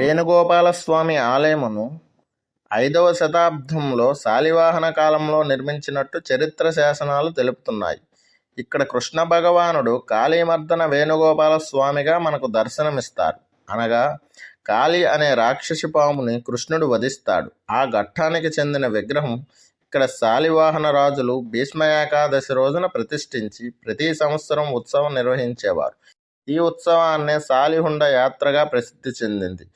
వేణుగోపాలస్వామి ఆలయమును ఐదవ శతాబ్దంలో శాలివాహన కాలంలో నిర్మించినట్టు చరిత్ర శాసనాలు తెలుపుతున్నాయి. ఇక్కడ కృష్ణ భగవానుడు కాళీమర్దన వేణుగోపాల స్వామిగా మనకు దర్శనమిస్తారు. అనగా కాళీ అనే రాక్షసి పాముని కృష్ణుడు వధిస్తాడు. ఆ ఘట్టానికి చెందిన విగ్రహం ఇక్కడ శాలివాహన రాజులు భీష్మ ఏకాదశి రోజున ప్రతిష్ఠించి ప్రతి సంవత్సరం ఉత్సవం నిర్వహించేవారు. ఈ ఉత్సవాన్నే శాలిహుండ యాత్రగా ప్రసిద్ధి చెందింది.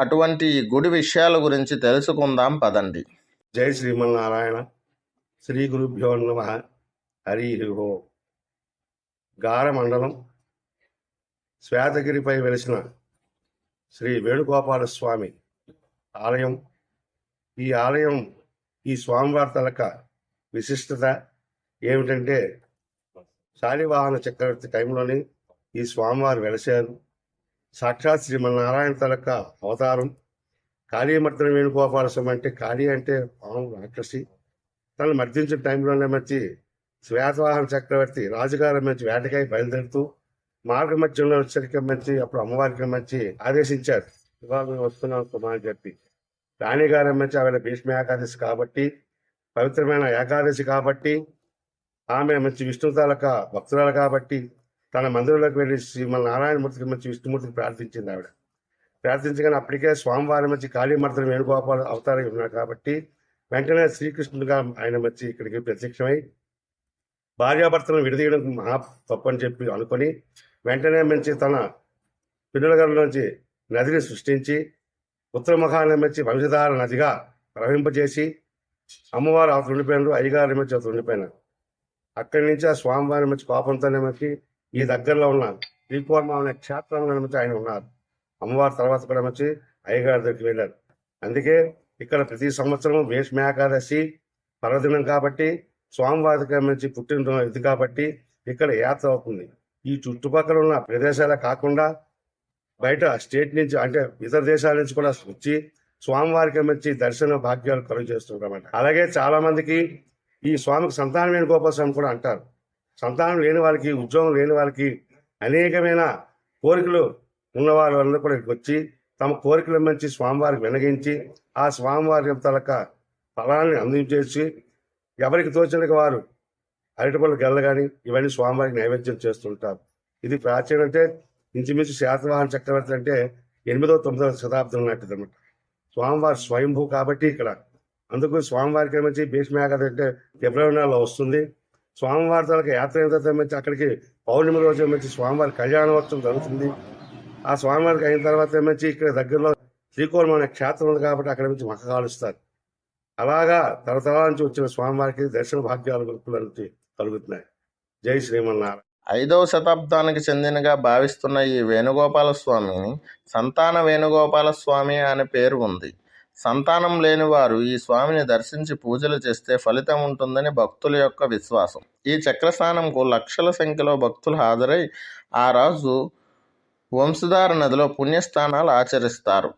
అటువంటి ఈ గుడి విషయాల గురించి తెలుసుకుందాం పదండి. జై శ్రీమన్నారాయణ. శ్రీ గురుభ్యో నమ. హరి ఓ. గార మండలం శ్వేతగిరిపై వెలిసిన శ్రీ వేణుగోపాల స్వామి ఆలయం. ఈ ఆలయం ఈ స్వామివారి తలక విశిష్టత ఏమిటంటే శాలివాహన చక్రవర్తి టైంలోని ఈ స్వామివారు వెలసారు సాక్షాత్ శ్రీమన్నారాయణ తలక అవతారం. కాళీమర్దన వేణుగోపాల అంటే కాళీ అంటే పాము రాక్షసి. తను మర్దించిన టైంలోనే మంచి శ్వేతవాహన చక్రవర్తి రాజుగారి మంచి వేటకాయ బయలుదేరుతూ మార్గ మధ్యంలో వచ్చరికి మంచి అప్పుడు అమ్మవారికి మంచి ఆదేశించారు. ఇవాళ మేము వస్తున్నాం సుమా అని చెప్పి రాణిగారి మంచి ఆవిడ భీష్మ ఏకాదశి కాబట్టి పవిత్రమైన ఏకాదశి కాబట్టి ఆమె మంచి విష్ణు తాలక భక్తురాలు కాబట్టి తన మందిరంలోకి వెళ్ళి శ్రీమల్ నారాయణమూర్తికి మంచి విష్ణుమూర్తికి ప్రార్థించింది ఆవిడ. ప్రార్థించగానే అప్పటికే స్వామివారి మంచి కాళీమర్దన వేణుగోపాల అవతారం ఉన్నాడు కాబట్టి వెంటనే శ్రీకృష్ణుడిగా ఆయన వచ్చి ఇక్కడికి ప్రత్యక్షమై భార్యాభర్తలను విడదీయడం మహా తప్పు అని చెప్పి అనుకొని వెంటనే మంచి తన పిల్లల నుంచి నదిని సృష్టించి ఉత్తరముఖాన్ని మంచి వంశధార నదిగా ప్రవహింపజేసి అమ్మవారు అవతల ఉండిపోయినారు అయ్యగారి మధ్య అవతల ఉండిపోయినారు. అక్కడి నుంచి ఆ స్వామివారి మంచి కోపంతోనే మంచి ఈ దగ్గరలో ఉన్న శ్రీకోర్మ అనే క్షేత్రంలో నుంచి ఆయన ఉన్నారు. అమ్మవారి తర్వాత కూడా వచ్చి అయ్యగారి దగ్గరికి వెళ్ళారు. అందుకే ఇక్కడ ప్రతి సంవత్సరం భీష్మ ఏకాదశి పర్వదినం కాబట్టి స్వామివారికి మంచి పుట్టిన ఇది కాబట్టి ఇక్కడ యాత్ర అవుతుంది. ఈ చుట్టుపక్కల ఉన్న ప్రదేశాలే కాకుండా బయట స్టేట్ నుంచి అంటే ఇతర దేశాల నుంచి కూడా వచ్చి స్వామివారికి మంచి దర్శన భాగ్యాలు కలుగు చేస్తుంటారన్నమాట అలాగే చాలా మందికి ఈ స్వామికి సంతానమైన లేని గోపాల స్వామి కూడా అంటారు. సంతానం లేని వారికి ఉద్యోగం లేని వారికి అనేకమైన కోరికలు ఉన్న వాళ్ళందరూ కూడా ఇక్కడికి వచ్చి తమ కోరికల మంచి స్వామివారికి వినగించి ఆ స్వామివారి తలక ఫలాన్ని అందించేసి ఎవరికి తోచిన వారు అరటిపళ్ళు గెల్ల కానీ ఇవన్నీ స్వామివారికి నైవేద్యం చేస్తుంటారు. ఇది ప్రాచీన అంటే ఇంచుమించు శాతవాహన చక్రవర్తి అంటే ఎనిమిదో తొమ్మిదవ శతాబ్దం లాంటిది అనమాట స్వామివారి స్వయంభూ కాబట్టి ఇక్కడ. అందుకు స్వామివారికి మంచి భీష్మయాగత అంటే ఫిబ్రవరి నెలలో వస్తుంది. స్వామివారి తలక యాత్ర అయిన తర్వాత అక్కడికి పౌర్ణమి రోజు మంచి స్వామివారి కళ్యాణోత్సవం జరుగుతుంది. ఆ స్వామివారికి అయిన తర్వాత మంచి ఇక్కడ దగ్గరలో శ్రీకోలం అనే క్షేత్రం ఉంది కాబట్టి అక్కడ నుంచి మక్క కాలుస్తారు. అలాగా తరతరాల నుంచి వచ్చిన స్వామివారికి దర్శన భాగ్యాలు కలుగుతున్నాయి కలుగుతున్నాయి. జై శ్రీమన్నారాయణ. ఐదవ శతాబ్దానికి చెందినగా భావిస్తున్న ఈ వేణుగోపాల స్వామిని సంతాన వేణుగోపాల స్వామి అనే పేరు ఉంది. సంతానం లేని వారు ఈ స్వామిని దర్శించి పూజలు చేస్తే ఫలితం ఉంటుందని భక్తుల యొక్క విశ్వాసం. ఈ చక్రస్థానంకు లక్షల సంఖ్యలో భక్తులు హాజరై ఆ రాజు వంశధార నదిలో పుణ్యస్థానాలు ఆచరిస్తారు.